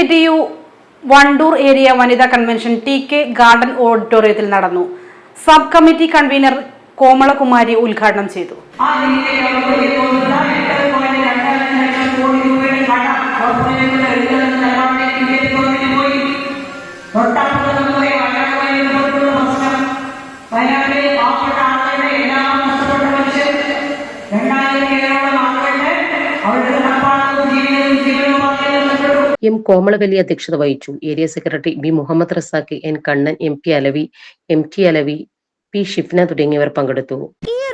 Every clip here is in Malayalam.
കെ വണ്ടൂർ ഏരിയ വനിതാ കൺവെൻഷൻ ടി കെ ഗാർഡൻ ഓഡിറ്റോറിയത്തിൽ നടന്നു. സബ് കമ്മിറ്റി കൺവീനർ കോമളകുമാരി ഉദ്ഘാടനം ചെയ്തു. ആ എം കോമളവലി അധ്യക്ഷത വഹിച്ചു. Area secretary B Muhammad Razak N Kannan M P Alavi M T Alavi P Shifna തുടങ്ങിയവർ പങ്കെടുത്തു.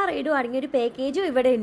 എല്ലാ റൈഡും ഒരു പാക്കേജും ഇവിടെ ഉണ്ട്